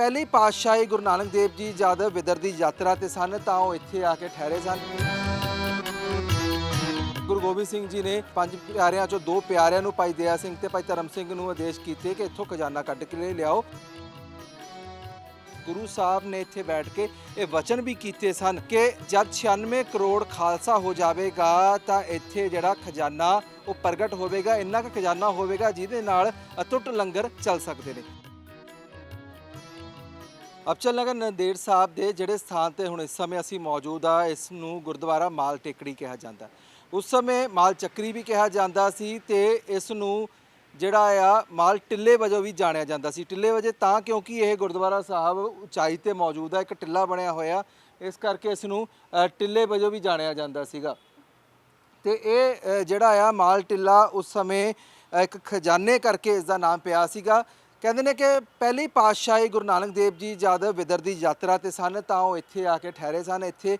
ਪਹਿਲੀ ਪਾਤਸ਼ਾਹੀ ਗੁਰੂ ਨਾਨਕ ਦੇਵ ਜੀ ਜਦ ਵਿਦਰ ਦੀ ਯਾਤਰਾ ਤੇ ਸਨ ਤਾਂ ਉਹ ਇੱਥੇ ਆ ਕੇ ਠਹਿਰੇ ਸਨ। ਗੁਰੂ ਗੋਬਿੰਦ ਸਿੰਘ ਜੀ ਨੇ ਪੰਜ ਪਿਆਰਿਆਂ ਚੋਂ ਦੋ ਪਿਆਰਿਆਂ ਨੂੰ ਭਾਈ ਦਇਆ ਸਿੰਘ ਤੇ ਭਾਈ ਧਰਮ ਸਿੰਘ ਨੂੰ ਆਦੇਸ਼ ਕੀਤੇ ਕਿ ਇੱਥੋਂ ਖਜ਼ਾਨਾ ਕੱਢ ਕੇ ਲਿਆਓ। ਗੁਰੂ ਸਾਹਿਬ ਨੇ ਇੱਥੇ ਬੈਠ ਕੇ ਇਹ ਵਚਨ ਵੀ ਕੀਤੇ ਸਨ ਕਿ ਜਦ 96 ਕਰੋੜ ਖਾਲਸਾ ਹੋ ਜਾਵੇਗਾ ਤਾਂ ਇੱਥੇ ਜਿਹੜਾ ਖਜ਼ਾਨਾ ਉਹ ਪ੍ਰਗਟ ਹੋਵੇਗਾ, ਇੰਨਾ ਕੁ ਖਜ਼ਾਨਾ ਹੋਵੇਗਾ ਜਿਹਦੇ ਨਾਲ ਅਟੁੱਟ ਲੰਗਰ ਚੱਲ ਸਕਦੇ ਨੇ। ਅਬਚਲ ਨਗਰ ਨੰਦੇੜ ਸਾਹਿਬ ਦੇ ਜਿਹੜੇ ਸਥਾਨ ਤੇ ਹੁਣ ਇਸ ਸਮੇਂ ਅਸੀਂ ਮੌਜੂਦ ਆ, ਇਸ ਨੂੰ ਗੁਰਦੁਆਰਾ ਮਾਲ ਟੇਕੜੀ ਕਿਹਾ ਜਾਂਦਾ। ਉਸ ਸਮੇਂ ਮਾਲ ਚੱਕਰੀ ਵੀ ਕਿਹਾ ਜਾਂਦਾ ਸੀ ਤੇ ਇਸ ਨੂੰ ਜਿਹੜਾ ਆ, ਮਾਲ ਟਿੱਲੇ ਵਜੋਂ ਵੀ ਜਾਣਿਆ ਜਾਂਦਾ ਸੀ। ਟਿੱਲੇ ਵਜੇ ਤਾਂ ਕਿਉਂਕਿ ਇਹ ਗੁਰਦੁਆਰਾ ਸਾਹਿਬ ਉਚਾਈ ਤੇ ਮੌਜੂਦ ਆ, ਇੱਕ ਟਿੱਲਾ ਬਣਿਆ ਹੋਇਆ। ਇਸ ਕਰਕੇ ਇਸ ਨੂੰ ਟਿੱਲੇ ਵਜੋਂ ਵੀ ਜਾਣਿਆ ਜਾਂਦਾ ਸੀਗਾ। ਤੇ ਇਹ ਜਿਹੜਾ ਆ, ਮਾਲ ਟਿੱਲਾ ਉਸ ਸਮੇਂ ਇੱਕ ਖਜ਼ਾਨੇ ਕਰਕੇ ਇਸ ਦਾ ਨਾਮ ਪਿਆ ਸੀਗਾ। ਕਹਿੰਦੇ ਨੇ ਕਿ ਪਹਿਲੀ ਪਾਤਸ਼ਾਹੀ ਗੁਰੂ ਨਾਨਕ ਦੇਵ ਜੀ ਜਦ ਵਿਦਰ ਦੀ ਯਾਤਰਾ ਤੇ ਸਨ ਤਾਂ ਉਹ ਇੱਥੇ ਆ ਕੇ ਠਹਿਰੇ ਸਨ। ਇੱਥੇ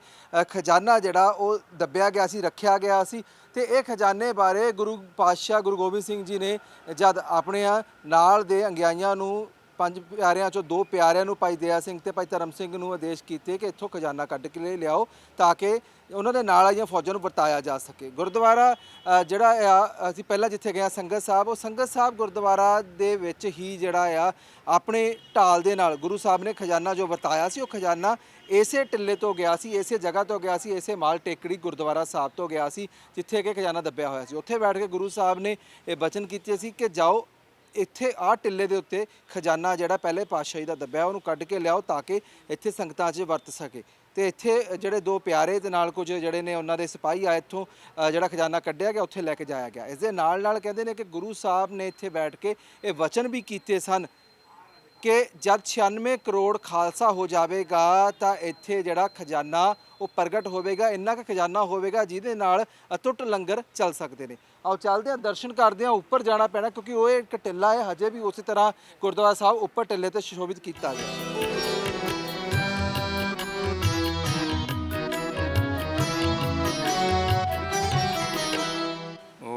ਖਜ਼ਾਨਾ ਜਿਹੜਾ ਉਹ ਦੱਬਿਆ ਗਿਆ ਸੀ, ਰੱਖਿਆ ਗਿਆ ਸੀ ਤੇ ਇਹ ਖਜ਼ਾਨੇ ਬਾਰੇ ਗੁਰੂ ਪਾਤਸ਼ਾਹ ਗੁਰੂ ਗੋਬਿੰਦ ਸਿੰਘ ਜੀ ਨੇ ਜਦ ਆਪਣੇ ਨਾਲ ਦੇ ਅੰਗਿਆਈਆਂ ਨੂੰ ਪੰਜ ਪਿਆਰਿਆਂ ਚੋਂ ਦੋ ਪਿਆਰਿਆਂ ਨੂੰ ਭਾਈ ਦਇਆ ਸਿੰਘ ਤੇ ਭਾਈ ਧਰਮ ਸਿੰਘ ਨੂੰ ਆਦੇਸ਼ ਕੀਤੇ ਕਿ ਇੱਥੋਂ ਖਜ਼ਾਨਾ ਕੱਢ ਕੇ ਲਿਆਓ ਤਾਂ ਕਿ ਉਹਨਾਂ ਦੇ ਨਾਲ ਆਈਆਂ ਫੌਜਾਂ ਨੂੰ ਵਰਤਾਇਆ ਜਾ ਸਕੇ। ਗੁਰਦੁਆਰਾ ਜਿਹੜਾ ਆ, ਅਸੀਂ ਪਹਿਲਾਂ ਜਿੱਥੇ ਗਏ ਹਾਂ, ਸੰਗਤ ਸਾਹਿਬ, ਉਹ ਸੰਗਤ ਸਾਹਿਬ ਗੁਰਦੁਆਰਾ ਦੇ ਵਿੱਚ ਹੀ ਜਿਹੜਾ ਆ, ਆਪਣੇ ਢਾਲ ਦੇ ਨਾਲ ਗੁਰੂ ਸਾਹਿਬ ਨੇ ਖਜ਼ਾਨਾ ਜੋ ਵਰਤਾਇਆ ਸੀ, ਉਹ ਖਜ਼ਾਨਾ ਇਸੇ ਟਿੱਲੇ ਤੋਂ ਗਿਆ ਸੀ, ਇਸੇ ਜਗ੍ਹਾ ਤੋਂ ਗਿਆ ਸੀ, ਇਸੇ ਮਾਲ ਟੇਕੜੀ ਗੁਰਦੁਆਰਾ ਸਾਹਿਬ ਤੋਂ ਗਿਆ ਸੀ, ਜਿੱਥੇ ਕਿ ਖਜ਼ਾਨਾ ਦੱਬਿਆ ਹੋਇਆ ਸੀ। ਉੱਥੇ ਬੈਠ ਕੇ ਗੁਰੂ ਸਾਹਿਬ ਨੇ ਇਹ ਬਚਨ ਕੀਤੇ ਸੀ ਕਿ ਜਾਓ ਇੱਥੇ ਆਹ ਟਿੱਲੇ ਦੇ ਉੱਤੇ ਖਜ਼ਾਨਾ ਜਿਹੜਾ ਪਹਿਲੇ ਪਾਤਸ਼ਾਹੀ ਦਾ ਦੱਬਿਆ, ਉਹਨੂੰ ਕੱਢ ਕੇ ਲਿਆਓ ਤਾਂ ਕਿ ਇੱਥੇ ਸੰਗਤਾਂ 'ਚ ਵਰਤ ਸਕੇ। ਤੇ ਇੱਥੇ ਜਿਹੜੇ ਦੋ ਪਿਆਰੇ ਦੇ ਨਾਲ ਕੁਝ ਜਿਹੜੇ ਨੇ ਉਹਨਾਂ ਦੇ ਸਿਪਾਹੀ ਆਏ ਇੱਥੋਂ ਜਿਹੜਾ ਖਜ਼ਾਨਾ ਕੱਢਿਆ ਗਿਆ, ਉੱਥੇ ਲੈ ਕੇ ਜਾਇਆ ਗਿਆ। ਇਸ ਦੇ ਨਾਲ ਨਾਲ ਕਹਿੰਦੇ ਨੇ ਕਿ ਗੁਰੂ ਸਾਹਿਬ ਨੇ ਇੱਥੇ ਬੈਠ ਕੇ ਇਹ ਵਚਨ ਵੀ ਕੀਤੇ ਸਨ ਕਿ ਜਦ 96 ਕਰੋੜ ਖਾਲਸਾ ਹੋ ਜਾਵੇਗਾ ਤਾਂ ਇੱਥੇ ਜਿਹੜਾ ਖਜ਼ਾਨਾ ਉਹ ਪ੍ਰਗਟ ਹੋਵੇਗਾ, ਇੰਨਾ ਕੁ ਖਜ਼ਾਨਾ ਹੋਵੇਗਾ ਜਿਹਦੇ ਨਾਲ ਅਤੁੱਟ ਲੰਗਰ ਚੱਲ ਸਕਦੇ ਨੇ। ਆਓ ਚੱਲਦੇ ਹਾਂ, ਦਰਸ਼ਨ ਕਰਦੇ ਹਾਂ, ਉੱਪਰ ਜਾਣਾ ਪੈਣਾ ਕਿਉਂਕਿ ਉਹ ਇੱਕ ਟਿੱਲਾ ਹੈ, ਹਜੇ ਵੀ ਉਸੇ ਤਰ੍ਹਾਂ ਗੁਰਦੁਆਰਾ ਸਾਹਿਬ ਉੱਪਰ ਟਿੱਲੇ ਤੇ ਸੁਸ਼ੋਭਿਤ ਕੀਤਾ ਗਿਆ।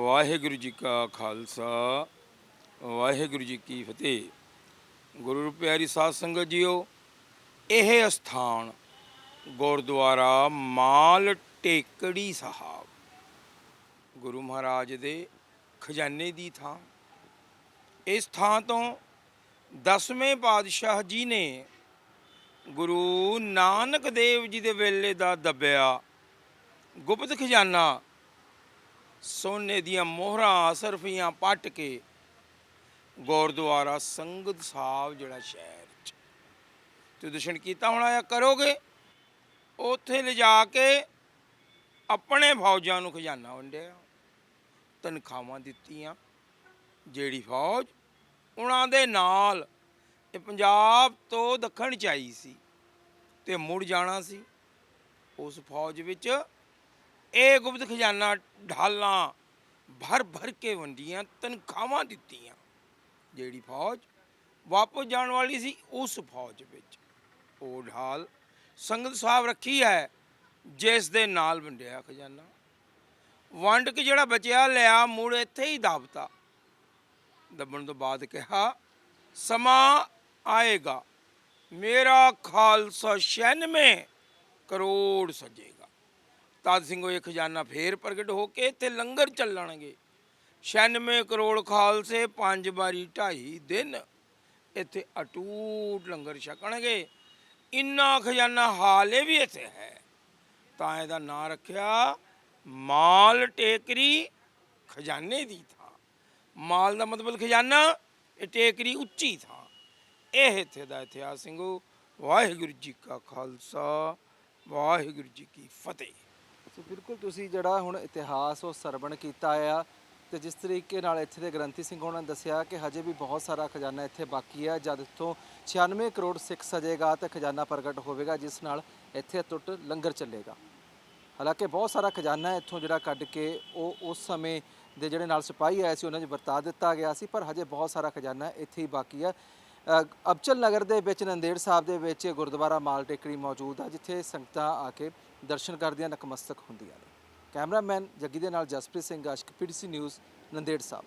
ਵਾਹਿਗੁਰੂ ਜੀ ਕਾ ਖਾਲਸਾ, ਵਾਹਿਗੁਰੂ ਜੀ ਕੀ ਫਤਿਹ। ਗੁਰੂ ਪਿਆਰੀ ਸਾਧ ਸੰਗਤ ਜੀਓ, ਇਹ ਸਥਾਨ ਗੁਰਦੁਆਰਾ ਮਾਲ ਟੇਕੜੀ ਸਾਹਿਬ। ਗੁਰੂ ਮਹਾਰਾਜ ਦੇ ਖਜ਼ਾਨੇ ਦੀ ਥਾਂ। ਇਸ ਥਾਂ ਤੋਂ ਦਸਵੇਂ ਪਾਤਸ਼ਾਹ ਜੀ ਨੇ ਗੁਰੂ ਨਾਨਕ ਦੇਵ ਜੀ ਦੇ ਵੇਲੇ ਦਾ ਦੱਬਿਆ ਗੁਪਤ ਖਜ਼ਾਨਾ। ਸੋਨੇ ਦੀਆਂ ਮੋਹਰਾਂ ਸਰਫੀਆਂ ਪੱਟ ਕੇ ਗੁਰਦੁਆਰਾ ਸੰਗਤ ਸਾਹਿਬ ਜਿਹੜਾ ਸ਼ਹਿਰ ਚ। ਤੇ ਦਰਸ਼ਨ ਕੀਤਾ ਹੋਣਾ ਆ ਕਰੋਗੇ? ਉੱਥੇ ਲਿਜਾ ਕੇ ਆਪਣੇ ਫੌਜਾਂ ਨੂੰ ਖਜ਼ਾਨਾ ਵੰਡਿਆ। ਤਨਖਾਹਾਂ ਦਿੱਤੀਆਂ। ਜਿਹੜੀ ਫੌਜ ਉਹਨਾਂ ਦੇ ਨਾਲ ਇਹ ਪੰਜਾਬ ਤੋਂ ਦੱਖਣ ਚ ਆਈ ਸੀ ਤੇ ਮੁੜ ਜਾਣਾ ਸੀ। ਉਸ ਫੌਜ ਵਿੱਚ ਇਹ ਗੁਪਤ ਖਜ਼ਾਨਾ ਢਾਲਾਂ ਭਰ ਭਰ ਕੇ ਵੰਡੀਆਂ, ਤਨਖਾਹਾਂ ਦਿੱਤੀਆਂ। ਜਿਹੜੀ ਫੌਜ ਵਾਪਸ ਜਾਣ ਵਾਲੀ ਸੀ ਉਸ ਫੌਜ ਵਿੱਚ। ਉਹ ਢਾਲ ਸੰਗਤ ਸਾਹਿਬ ਰੱਖੀ ਹੈ, ਜਿਸ ਦੇ ਨਾਲ ਵੰਡਿਆ ਖਜ਼ਾਨਾ। ਵੰਡ ਕੇ ਜਿਹੜਾ ਬਚਿਆ ਲਿਆ, ਮੁੜ ਇੱਥੇ ਹੀ ਦਾਬਤਾ। ਦੱਬਣ ਤੋਂ ਬਾਅਦ ਕਿਹਾ, ਸਮਾਂ ਆਏਗਾ, ਮੇਰਾ ਖਾਲਸਾ 96 ਕਰੋੜ ਸਜੇਗਾ। ਤਦ ਸਿੰਘੋ ਇਹ ਖਜ਼ਾਨਾ ਫੇਰ ਪ੍ਰਗਟ ਹੋ ਕੇ ਇੱਥੇ ਲੰਗਰ ਚੱਲਣਗੇ। 96 ਕਰੋੜ ਖਾਲਸੇ, ਪੰਜ ਵਾਰੀ ਢਾਈ ਦਿਨ ਇੱਥੇ ਅਟੂਟ ਲੰਗਰ ਛਕਣਗੇ। ਇੰਨਾ ਖਜ਼ਾਨਾ ਹਾਲੇ ਵੀ ਇੱਥੇ ਹੈ। ਤਾਂ ਇਹਦਾ ਨਾਂ ਰੱਖਿਆ ਮਾਲ ਟੇਕਰੀ ਖਜ਼ਾਨੇ ਦੀ ਥਾਂ। ਮਾਲ ਦਾ ਮਤਲਬ ਖਜ਼ਾਨਾ, ਇਹ ਟੇਕਰੀ ਉੱਚੀ ਥਾਂ। ਇਹ ਇੱਥੇ ਦਾ ਇਤਿਹਾਸ ਸਿੰਘੋ, ਵਾਹਿਗੁਰੂ ਜੀ ਕਾ ਖਾਲਸਾ, ਵਾਹਿਗੁਰੂ ਜੀ ਕੀ ਫਤਿਹ। ਸੋ ਬਿਲਕੁਲ ਤੁਸੀਂ ਜਿਹੜਾ ਹੁਣ ਇਤਿਹਾਸ ਉਹ ਸਰਵਣ ਕੀਤਾ ਆ ਤੇ ਜਿਸ ਤਰੀਕੇ ਨਾਲ ਇੱਥੇ ਦੇ ਗ੍ਰੰਥੀ ਸਿੰਘ ਹੋਣਾ ਨੇ ਦੱਸਿਆ ਕਿ ਹਜੇ ਵੀ ਬਹੁਤ ਸਾਰਾ ਖਜ਼ਾਨਾ ਇੱਥੇ ਬਾਕੀ ਹੈ ਜਦ ਇੱਥੋਂ 96 ਕਰੋੜ ਸਿੱਖ ਸਜੇਗਾ ਤੇ ਖਜ਼ਾਨਾ ਪ੍ਰਗਟ ਹੋਵੇਗਾ, ਜਿਸ ਨਾਲ ਇੱਥੇ ਟੁੱਟ ਲੰਗਰ ਚੱਲੇਗਾ। ਹਾਲਾਂਕਿ ਬਹੁਤ ਸਾਰਾ ਖਜ਼ਾਨਾ ਇੱਥੋਂ ਜਿਹੜਾ ਕੱਢ ਕੇ ਉਹ ਉਸ ਸਮੇਂ ਦੇ ਜਿਹੜੇ ਨਾਲ ਸਿਪਾਹੀ ਆਏ ਸੀ, ਉਹਨਾਂ 'ਚ ਵਰਤਾ ਦਿੱਤਾ ਗਿਆ ਸੀ, ਪਰ ਹਜੇ ਬਹੁਤ ਸਾਰਾ ਖਜ਼ਾਨਾ ਇੱਥੇ ਹੀ ਬਾਕੀ ਹੈ ਅਬਚਲ ਨਗਰ ਦੇ ਵਿੱਚ, ਨੰਦੇੜ ਸਾਹਿਬ ਦੇ ਵਿੱਚ ਗੁਰਦੁਆਰਾ ਮਾਲ ਟੇਕੜੀ ਮੌਜੂਦ ਆ, ਜਿੱਥੇ ਸੰਗਤਾਂ ਆ ਕੇ ਦਰਸ਼ਨ ਕਰਦੀਆਂ ਨਕਮਸਤਕ ਹੁੰਦੀਆਂ ਨੇ। ਕੈਮਰਾਮੈਨ ਜੱਗੀ ਦੇ ਨਾਲ ਜਸਪ੍ਰੀਤ ਸਿੰਘ ਆਸ਼ਕ ਪੀਡੀਸੀ ਨਿਊਜ਼ ਨੰਦੇੜ ਸਾਹਿਬ।